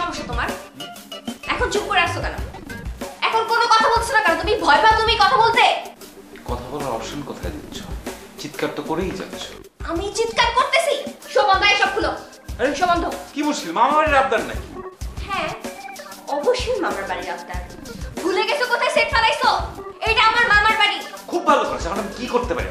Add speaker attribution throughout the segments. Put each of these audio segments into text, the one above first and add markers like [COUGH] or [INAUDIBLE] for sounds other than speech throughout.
Speaker 1: সমস্যা তোমার? এখন চুপ করে আসছো কেন? এখন কোনো কথা বলছো না কেন? তুমি ভয় পাও তুমি কথা বলতে?
Speaker 2: কথা বলার অপশন কোথায় দিচ্ছ? চিৎকার তো করেই যাচ্ছ।
Speaker 1: আমি চিৎকার করতেছি। শোবন্ধ এই সব খুলো।
Speaker 2: আরে
Speaker 1: শোবন্ধ
Speaker 2: কি মুশকিল মামা বাড়ির আবদার নাকি?
Speaker 1: হ্যাঁ অবশ্যই মামার বাড়ির আপনার ভুলে গেছো কোথায় সেট ফেলাইছো? এইটা আমার মামার বাড়ি।
Speaker 2: খুব ভালো করেছে। এখন আমি কি করতে পারি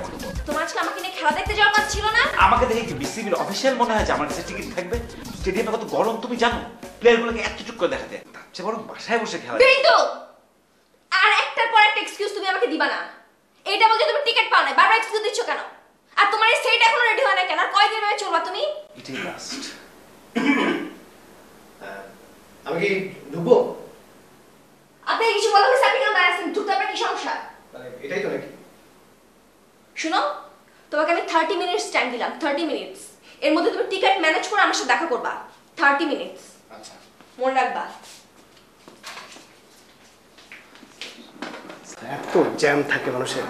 Speaker 1: তোমার আজকে আমাকে নিয়ে খেলা দেখতে যাওয়ার কথা ছিল না?
Speaker 2: আমাকে দেখে কি বিসিবির অফিসিয়াল মনে হয় যে আমার কাছে টিকিট থাকবে? স্টেডিয়ামে কত গরম তুমি জানো? প্লেয়ারগুলোকে একটু করে দেখা যায় তার চেয়ে বরং বাসায় বসে খেলা।
Speaker 1: বিন্দু! আর একটার পর একটা এক্সকিউজ তুমি আমাকে দিবা না। এইটা বলতে তুমি টিকিট পাও না বারবার এক্সকিউজ দিচ্ছ কেন? আর তোমার এই সেট এখনও রেডি হয় না কেন? আর কয়দিন ভাবে চলবা তুমি?
Speaker 2: এটাই লাস্ট
Speaker 3: আমি কি ঢুকবো?
Speaker 1: আপনি কিছু বলা হয়েছে? আপনি কেন আছেন? ঢুকতে আপনার কি সমস্যা?
Speaker 3: মানে এটাই তো নাকি?
Speaker 1: শুনো তোমাকে আমি থার্টি মিনিটস টাইম দিলাম থার্টি মিনিটস এর মধ্যে তুমি টিকিট ম্যানেজ করে আমার সাথে দেখা করবা। থার্টি মিনিটস রাখবা।
Speaker 3: এত জ্যাম থাকে মানুষের।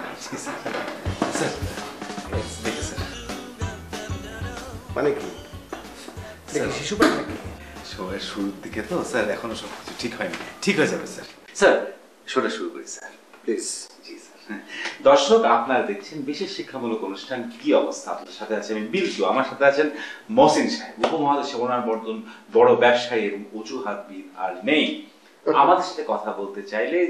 Speaker 3: মানে কি? শিশু
Speaker 2: সবাই শুরুর দিকে তো স্যার এখনও সব কিছু ঠিক হয়নি। ঠিক হয়ে যাবে স্যার। স্যার শোটা শুরু করি স্যার।
Speaker 3: প্লিজ।
Speaker 2: স্যার দর্শক আপনারা দেখছেন বিশেষ শিক্ষামূলক অনুষ্ঠান কি অবস্থা? আপনাদের সাথে আছেন আমি বিলজু। আমার সাথে আছেন মহসিন সাহেব উপমহাদেশে ওনার বর্তন বড় ব্যবসায়ী এবং অজুহাতবিদ আর নেই। আমাদের সাথে কথা বলতে চাইলে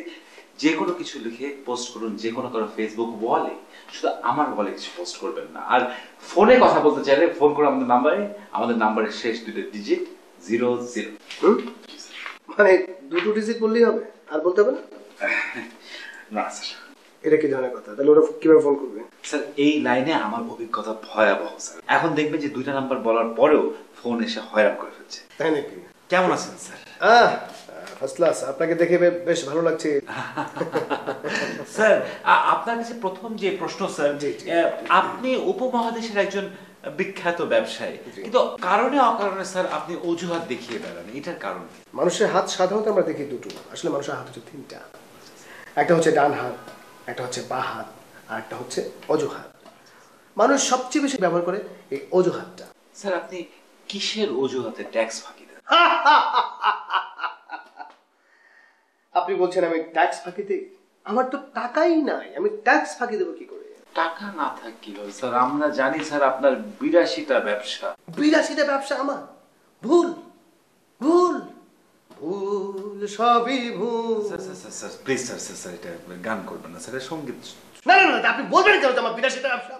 Speaker 2: যে কোনো কিছু লিখে পোস্ট করুন যে কোনো কারও ফেসবুক ওয়ালে শুধু আমার ওয়ালে কিছু পোস্ট করবেন না। আর ফোনে কথা বলতে চাইলে ফোন করে আমাদের নাম্বারে আমাদের নাম্বারের শেষ দুটো ডিজিট জিরো জিরো
Speaker 3: মানে দুটো ডিজিট বললেই হবে আর বলতে হবে না?
Speaker 2: না স্যার
Speaker 3: এটা কি ধরনের কথা? তাহলে ওরা কীভাবে ফোন করবে?
Speaker 2: স্যার এই লাইনে আমার অভিজ্ঞতা ভয়াবহ স্যার এখন দেখবেন যে দুইটা নাম্বার বলার পরেও ফোন এসে হয়রান করে ফেলছে।
Speaker 3: তাই নাকি?
Speaker 2: কেমন আছেন স্যার
Speaker 3: আহ ফার্স্ট ক্লাস আপনাকে দেখে বেশ ভালো লাগছে। [LAUGHS]
Speaker 2: স্যার আপনার কাছে প্রথম যে প্রশ্ন স্যার আপনি উপমহাদেশের একজন বিখ্যাত ব্যবসায়ী। কিন্তু কারণে অকারণে স্যার আপনি অজুহাত দেখিয়ে বেড়ান। এটার কারণ
Speaker 3: মানুষের হাত সাধারণত আমরা দেখি দুটো। আসলে মানুষের হাত হচ্ছে তিনটা। একটা হচ্ছে ডান হাত। একটা হচ্ছে বা হাত আর একটা হচ্ছে অজুহাত। মানুষ সবচেয়ে বেশি ব্যবহার করে এই অজুহাতটা।
Speaker 2: স্যার আপনি কিসের অজুহাতে ট্যাক্স ফাঁকি দেন?
Speaker 3: আপনি বলছেন আমি ট্যাক্স ফাঁকি দিই আমার তো টাকাই নাই আমি ট্যাক্স ফাঁকি দেবো কি করে?
Speaker 2: টাকা না থাক কি হবে স্যার আমরা জানি স্যার আপনার বিরাশিটা ব্যবসা।
Speaker 3: বিরাশিটা ব্যবসা আমার? ভুল ভুল ভুল সবই ভুল।
Speaker 2: Sir sir sir sir please sir sir sir এটা গান করবেন না স্যার এটা সংগীত
Speaker 3: না না না আপনি বলবেন কেন আমার বিরাশিটা ব্যবসা?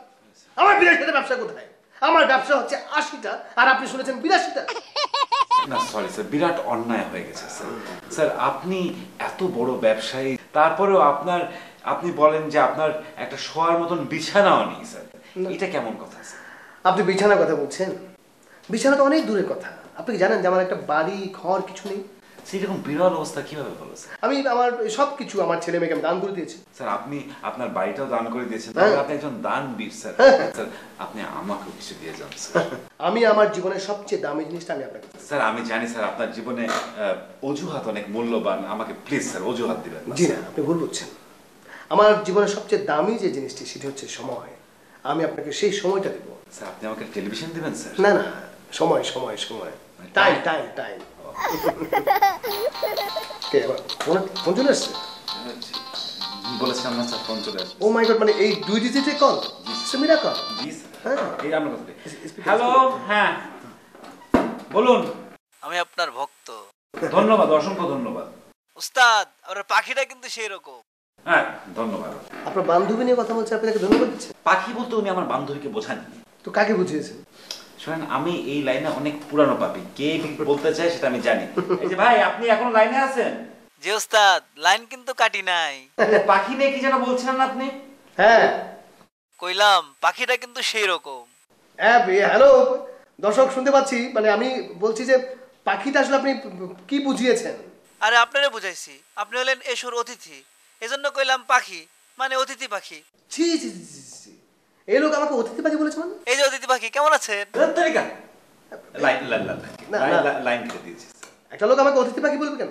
Speaker 3: আমার বিরাশিটা ব্যবসা কোথায়? আমার ব্যবসা হচ্ছে আশিটা আর আপনি শুনেছেন বিরাশিটা।
Speaker 2: না সরি স্যার বিরাট অন্যায় হয়ে গেছে স্যার স্যার আপনি এত বড় ব্যবসায়ী তারপরেও আপনার আপনি বলেন যে আপনার একটা শোয়ার মতন বিছানাও নেই স্যার। এটা কেমন কথা স্যার
Speaker 3: আপনি বিছানার কথা বলছেন? বিছানা তো অনেক দূরের কথা। আপনি কি জানেন যে আমার একটা বাড়ি ঘর কিছু নেই?
Speaker 2: সেরকম বিরল অবস্থা কীভাবে হলো
Speaker 3: আমি আমার সব কিছু আমার ছেলে মেয়েকে দান করে দিয়েছি।
Speaker 2: স্যার আপনি আপনার বাড়িটাও দান করে দিয়েছেন।
Speaker 3: হ্যাঁ।
Speaker 2: আপনি একজন স্যার। স্যার আপনি আমাকেও কিছু দিয়ে যান [LAUGHS]
Speaker 3: আমি আমার জীবনের সবচেয়ে দামি জিনিসটা আমি আপনাকে
Speaker 2: স্যার আমি জানি স্যার আপনার জীবনে অজুহাত অনেক মূল্যবান। আমাকে প্লিজ স্যার অজুহাত দিবেন
Speaker 3: জি না আপনি ভুল বুঝছেন। আমার জীবনের সবচেয়ে দামি যে জিনিসটি সেটি হচ্ছে সময়। আমি আপনাকে সেই সময়টা দেবো।
Speaker 2: স্যার আপনি আমাকে টেলিভিশন দিবেন স্যার?
Speaker 3: না না সময় সময় সময়। টাইম টাইম টাইম কে আবার ফোন ফোন চলে আসছে?
Speaker 2: বলেছিলাম না স্যার ফোন চলে আসবে
Speaker 3: ও মাই গড মানে এই দুই ডিজিটে কল মিরা কল
Speaker 2: জি
Speaker 3: হ্যাঁ।
Speaker 2: এই আমরা কথা হ্যালো হ্যাঁ। বলুন।
Speaker 4: আমি আপনার ভক্ত।
Speaker 2: ধন্যবাদ অসংখ্য ধন্যবাদ।
Speaker 4: উস্তাদ পাখিটা কিন্তু সেই রকম
Speaker 2: হ্যাঁ ধন্যবাদ।
Speaker 3: আপনার বান্ধবী নিয়ে কথা বলছে আপনাকে ধন্যবাদ দিচ্ছে
Speaker 2: পাখি বলতে উনি আমার বান্ধবীকে বোঝান
Speaker 3: তো কাকে বুঝিয়েছেন?
Speaker 2: শোনেন আমি এই লাইনে অনেক পুরানো পাপি। কে বলতে চায় সেটা আমি জানি। এই যে ভাই আপনি এখনও লাইনে আছেন?
Speaker 4: যে উস্তাদ লাইন কিন্তু কাটি নাই।
Speaker 2: পাখি নিয়ে কি যেন বলছিলেন না আপনি?
Speaker 3: হ্যাঁ।
Speaker 4: কইলাম পাখিটা কিন্তু সেই রকম
Speaker 3: হ্যাঁ হ্যালো। দর্শক শুনতে পাচ্ছি। মানে আমি বলছি যে পাখিটা আসলে আপনি কি বুঝিয়েছেন?
Speaker 4: আরে আপনারে বুঝাইছি। আপনি হলেন এসুর অতিথি। এজন্য কইলাম পাখি মানে অতিথি পাখি।
Speaker 3: ছি, ছি, ছি। এই লোক আমাকে অতিথি পাখি বলেছে মানে?
Speaker 4: পাখি কেমন আছেন?
Speaker 2: লাইন লাইন কেটে দিয়েছি
Speaker 3: একটা লোক আমাকে অতিথি পাখি বলবে কেন?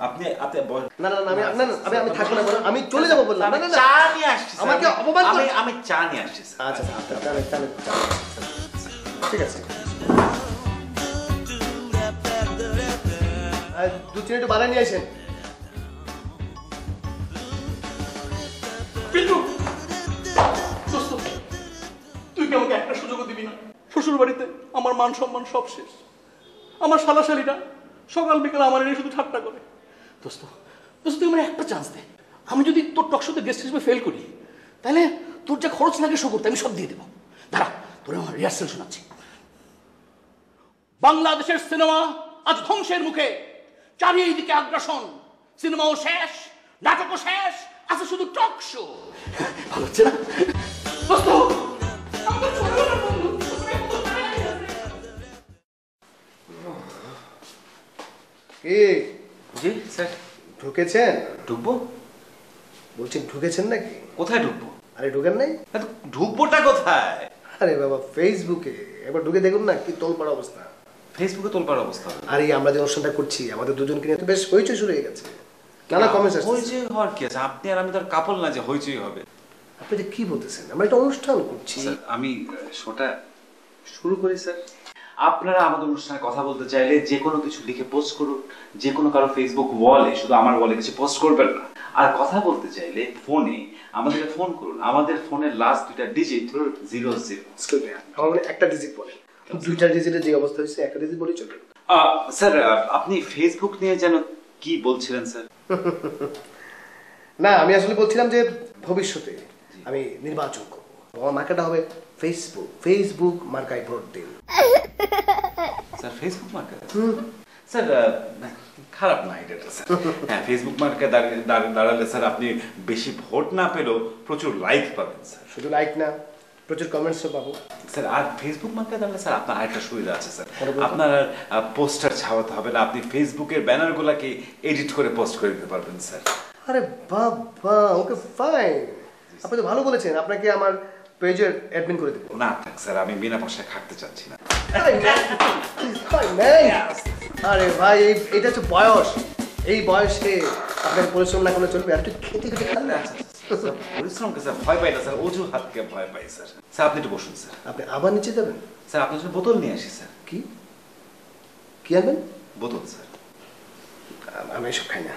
Speaker 2: আপনি আপনি
Speaker 3: না না আমি না না আমি আমি থাকব না আমি চলে যাব বললাম। না না না।
Speaker 2: চা নিয়ে আসছি
Speaker 3: আমাকে অপমান করে-
Speaker 2: আমি চা নিয়ে আসছি
Speaker 3: আচ্ছা আচ্ছা তাহলে তাহলে ঠিক আছে। দু চিনি একটু বানায় নিয়ে আসেন।
Speaker 5: পিন্টু শ্বশুর বাড়িতে আমার মান সম্মান সব শেষ। আমার শালাশালিরা সকাল বিকাল আমার নিয়ে শুধু ঠাট্টা করে। দোস্ত দোস্ত তুই আমার একটা চান্স দে। আমি যদি তোর টকশোতে গেস্ট হিসেবে ফেল করি তাহলে তোর যা খরচ লাগে শো করতে আমি সব দিয়ে দেবো। দাঁড়া তোর আমার রিহার্সেল শোনাচ্ছি। বাংলাদেশের সিনেমা আজ ধ্বংসের মুখে। চারিদিকে আগ্রাসন। সিনেমাও শেষ নাটকও শেষ আছে শুধু টক শো। ভালো হচ্ছে না? দোস্ত,
Speaker 3: কি?
Speaker 2: জি স্যার।
Speaker 3: ঢুকেছেন?
Speaker 2: ঢুকবো?
Speaker 3: বলছি ঢুকেছেন নাকি?
Speaker 2: কোথায় ঢুকবো?
Speaker 3: আরে ঢুকেন নাই?
Speaker 2: হ্যাঁ, ঢুকবোটা কোথায়?
Speaker 3: আরে বাবা ফেসবুকে একবার ঢুকে দেখুন না কি তোলপাড়া অবস্থা।
Speaker 2: ফেসবুকে তোলপার অবস্থা
Speaker 3: আর আমরা যে অনুষ্ঠানটা করছি আমাদের দুজনকে নিয়ে তো বেশ হইচই শুরু হয়ে গেছে। নানা কমেন্টস আসছে
Speaker 2: হইচই হওয়ার কি আছে? আপনি আর আমি তো কাপল না যে হইচই হবে।
Speaker 3: আপনি কি বলতেছেন? আমরা একটা অনুষ্ঠান করছি।
Speaker 2: আমি শোটা শুরু করি স্যার। আপনারা আমাদের অনুষ্ঠানে কথা বলতে চাইলে যে কোনো কিছু লিখে পোস্ট করুন। যে কোনো কারও ফেসবুক ওয়ালে শুধু আমার ওয়ালে কিছু পোস্ট করবেন না। আর কথা বলতে চাইলে ফোনে আমাদেরকে ফোন করুন। আমাদের ফোনের লাস্ট দুইটা ডিজিট জিরো জিরো
Speaker 3: আমার একটা ডিজিট বলেন দুইটা ডিজিটের যে অবস্থা হয়েছে একটা ডিজিট বলেই চলবে?
Speaker 2: স্যার আপনি ফেসবুক নিয়ে যেন কি বলছিলেন স্যার [LAUGHS]
Speaker 3: না আমি আসলে বলছিলাম যে ভবিষ্যতে আমি নির্বাচন করব। আমার মার্কাটা হবে ফেসবুক ফেসবুক মার্কায় ভোট দিন
Speaker 2: স্যার ফেসবুক মার্কেট স্যার খারাপ না আইডিয়াটা স্যার [LAUGHS] হ্যাঁ ফেসবুক মার্কে দাঁড়ালে স্যার আপনি বেশি ভোট না পেলেও প্রচুর লাইক পাবেন স্যার
Speaker 3: শুধু লাইক না প্রচুর কমেন্টসও পাবো।
Speaker 2: স্যার আর ফেসবুক মার্কে দাঁড়ালে স্যার আপনার আরেকটা সুবিধা আছে স্যার। আপনার পোস্টার ছাপাতে হবে না আপনি ফেসবুকের ব্যানারগুলোকে এডিট করে পোস্ট করে দিতে পারবেন স্যার
Speaker 3: আরে বাবা ওকে ফাইন আপনি তো ভালো বলেছেন আপনাকে আমার পেজের অ্যাডমিন করে দেবো।
Speaker 2: না থাক স্যার আমি বিনা পয়সায় খাটতে চাচ্ছি না।
Speaker 3: আরে ভাই এটা হচ্ছে বয়স। এই বয়সে আপনাকে পরিশ্রম না করলে চলবে আর একটু খেতে খেতে খান না
Speaker 2: পরিশ্রমকে স্যার ভয় পাই না স্যার অজুহাতকে ভয় পাই স্যার। স্যার আপনি একটু বসুন স্যার।
Speaker 3: আপনি আবার নিচে যাবেন?
Speaker 2: স্যার আপনার জন্য বোতল নিয়ে আসি স্যার।
Speaker 3: কি? কি আনবেন?
Speaker 2: বোতল স্যার।
Speaker 3: আমি এসব খাই না।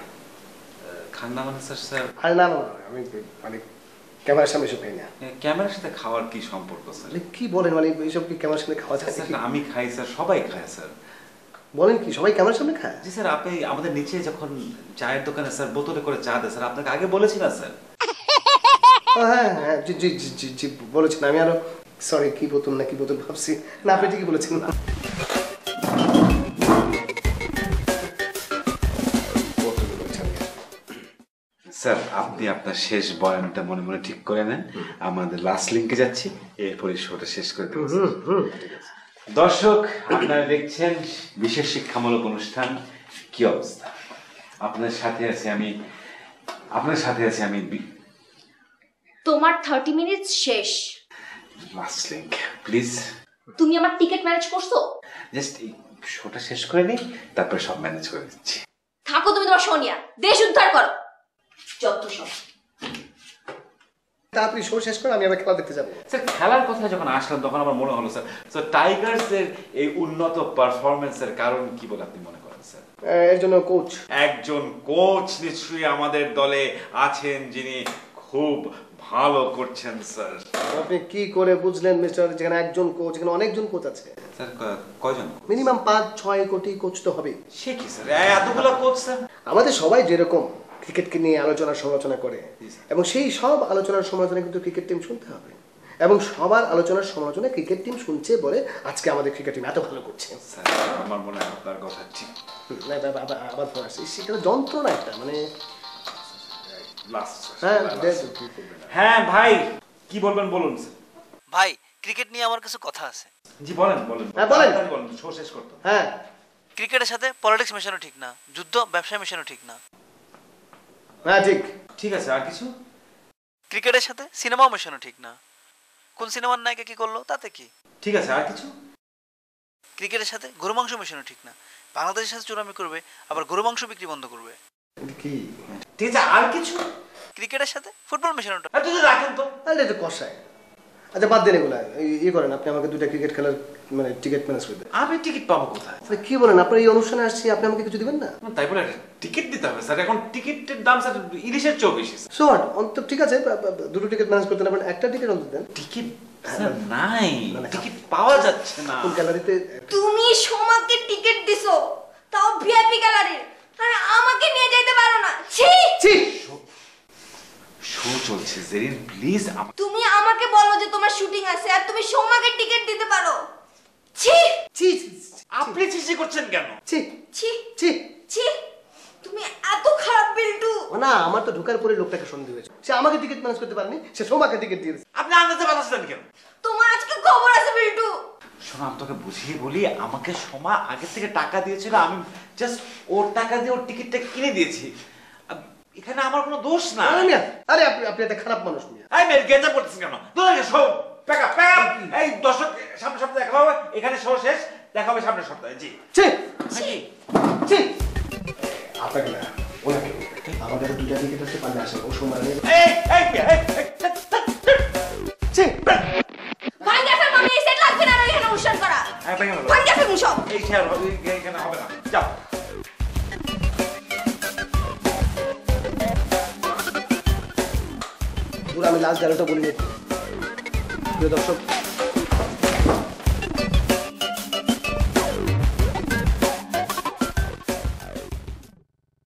Speaker 2: খান না মানে স্যার স্যার।
Speaker 3: আরে না, আমি মানে ক্যামেরার সামনে এসব খাই না।
Speaker 2: ক্যামেরার সাথে খাওয়ার কি সম্পর্ক স্যার?
Speaker 3: কি বলেন মানে এইসব কি ক্যামেরার সামনে খাওয়া যায়
Speaker 2: আমি খাই স্যার সবাই খায় স্যার।
Speaker 3: বলেন কি সবাই ক্যামেরার সামনে খায়?
Speaker 2: জি স্যার আপনি আমাদের নিচে যখন চায়ের দোকানে স্যার বোতলে করে চা দেয় স্যার আপনাকে আগে বলেছি না স্যার?
Speaker 3: হ্যাঁ হ্যাঁ জি জি জি জি জি বলেছেন আমি আরও সরি কি বোতল না কি বোতল ভাবছি। না আপনি ঠিকই বলেছেন না।
Speaker 2: স্যার আপনি আপনার শেষ বয়ানটা মনে মনে ঠিক করে নেন। আমাদের লাস্ট লিঙ্কে যাচ্ছি। এরপরে শোটা শেষ করে দেবো। দর্শক আপনারা দেখছেন বিশেষ শিক্ষামূলক অনুষ্ঠান। কি অবস্থা? আপনার সাথে আছি আমি আপনার সাথে আছি আমি
Speaker 1: তোমার থার্টি মিনিটস শেষ।
Speaker 2: লাস্ট লিঙ্ক প্লিজ
Speaker 1: তুমি আমার টিকিট ম্যানেজ করছ?
Speaker 2: জাস্ট এই শোটা শেষ করে নিই তারপরে সব ম্যানেজ করে দিচ্ছি।
Speaker 1: থাকো তুমি তোমার সোনিয়া। দেশ উদ্ধার করো। যত সব।
Speaker 3: তাড়াতাড়ি শো শেষ করে আমি আবার খেলা দেখতে যাব।
Speaker 2: স্যার খেলার কথা যখন আসলাম তখন আমার মনে হলো স্যার স্যার টাইগার্স এর এই উন্নত পারফরমেন্সের কারণ কি বলে আপনি মনে করেন স্যার?
Speaker 3: আহ, এর জন্য কোচ
Speaker 2: একজন কোচ নিশ্চয়ই আমাদের দলে আছেন যিনি খুব ভালো করছেন স্যার।
Speaker 3: আপনি কি করে বুঝলেন মিস্টার যেখানে একজন কোচ এখানে অনেকজন কোচ আছে?
Speaker 2: স্যার কয়জন?
Speaker 3: মিনিমাম পাঁচ ছয় কোটি কোচ তো হবে
Speaker 2: সে কি স্যার? এতগুলো কোচ স্যার?
Speaker 3: আমাদের সবাই যেরকম ক্রিকেটকে নিয়ে আলোচনা সমালোচনা করে। এবং সেই সব আলোচনার সমালোচনা কিন্তু ক্রিকেট টিম শুনতে হবে। এবং সবার আলোচনার সমালোচনা ক্রিকেট টিম শুনছে বলে আজকে আমাদের ক্রিকেট টিম এত ভালো করছে।
Speaker 2: আমার মনে হয় আপনার কথা ঠিক।
Speaker 3: না, আবার- ফোন আসছে। সেটা যন্ত্রণা একটা মানে হ্যাঁ।
Speaker 2: হ্যাঁ ভাই কি বলবেন বলুন
Speaker 4: ভাই ক্রিকেট নিয়ে আমার কিছু কথা আছে।
Speaker 2: জি বলেন বলেন।
Speaker 3: হ্যাঁ, বলেন।
Speaker 2: বলেন শো শেষ করতে
Speaker 3: হ্যাঁ।
Speaker 4: ক্রিকেটের সাথে পলিটিক্স মেশানো ঠিক না যুদ্ধ ব্যবসা মেশানো ঠিক না।
Speaker 3: হ্যাঁ ঠিক।
Speaker 2: ঠিক আছে আর কিছু?
Speaker 4: ক্রিকেটের সাথে সিনেমাও মেশানো ঠিক না। কোন সিনেমার নায়িকা কি করল তাতে কি?
Speaker 2: ঠিক আছে আর কিছু?
Speaker 4: ক্রিকেটের সাথে গরু মাংস মেশানো ঠিক না। বাংলাদেশের সাথে চুরামি করবে আবার গরু মাংস বিক্রি বন্ধ করবে।
Speaker 3: কি?
Speaker 2: ঠিক আছে আর কিছু?
Speaker 4: ক্রিকেটের সাথে ফুটবল মেশানোটা
Speaker 2: হ্যাঁ তুই রাখেন তো
Speaker 3: আরে তো কষায়। আচ্ছা বাদ দেন এগুলা। ইয়ে করেন আপনি আমাকে দুটা ক্রিকেট খেলার মানে টিকিট ম্যানেজ করে দেন।
Speaker 2: আমি টিকিট পাবো কোথায়?
Speaker 3: আপনি কি বলেন? আপনার এই অনুষ্ঠানে আসছি আপনি আমাকে কিছু দিবেন না?
Speaker 2: তাই বলে টিকিট দিতে হবে স্যার। এখন টিকিটের দাম স্যার ইলিশের চেয়েও বেশি
Speaker 3: সো হোয়াট অন্তত ঠিক আছে দুটো টিকিট ম্যানেজ করতে না পারেন একটা টিকিট অন্তত দেন।
Speaker 2: টিকিট নাই।
Speaker 3: মানে-
Speaker 2: টিকিট পাওয়া যাচ্ছে না।
Speaker 3: কোন গ্যালারিতে
Speaker 1: তুমি সোমাকে টিকিট দিছো তাও ভিআইপি গ্যালারির আর আমাকে নিয়ে যেতে পারো না। ছি!
Speaker 3: ছি!
Speaker 2: শো চলছে জেরিন প্লিজ
Speaker 1: তুমি আমাকে বলো যে তোমার শুটিং আছে আর তুমি সোমাকে টিকিট দিতে পারো। ছি!
Speaker 3: ছি
Speaker 2: আপনি চিঠি করছেন কেন?
Speaker 3: ছি
Speaker 1: ছি।
Speaker 3: ছি।
Speaker 1: ছি! তুমি এত খারাপ বিল্টু।
Speaker 3: না আমার তো ঢোকার পরে লোকটাকে সন্দেহ হয়েছে। সে আমাকে টিকিট ম্যানেজ করতে পারেনি সে সোমাকে টিকিট দিয়ে দিয়েছে।
Speaker 2: আপনি আন্দাজে বাতাসলেন কেন?
Speaker 1: তোমার আজকে খবর আছে বিল্টু।
Speaker 2: শোনো আমি তোকে বুঝিয়ে বলি আমাকে সমা আগে থেকে টাকা দিয়েছিল আমি জাস্ট ওর টাকা দিয়ে ওর টিকিটটা কিনে দিয়েছি। এখানে আমার কোনো দোষ না
Speaker 3: আরে মিয়া, আরে আপনি আপনি একটা খারাপ মানুষ মিয়া।
Speaker 2: এই মেয়ে গেঞ্জা পড়তেছেন কেন? দূরে সব প্যাক প্যাক এই দর্শক সামনের সপ্তাহে দেখা হবে এখানে শো শেষ দেখা হবে সামনের সপ্তাহে জি।
Speaker 3: ছি।
Speaker 2: জি
Speaker 3: আপনাকে না ওনাকে আমার কাছে দুটা টিকিট আছে পারলে আসেন ও সোমবার
Speaker 2: এই এই এই এই, ধ্যাৎ, ধ্যাৎ, ধ্যাৎ।
Speaker 3: ছি।
Speaker 1: ভাঙ্গা ফের মামি এই সেট লাগবে না এখানে অনুষ্ঠান করা।
Speaker 2: হ্যাঁ, ভেঙে ফেলো।
Speaker 1: ভাঙ্গা ফের সব
Speaker 2: এই শেয়ার হবে এখানে হবে না। যাও।
Speaker 3: পুরো আমি লাস্ট ডায়লগটা বলি প্রিয় দর্শক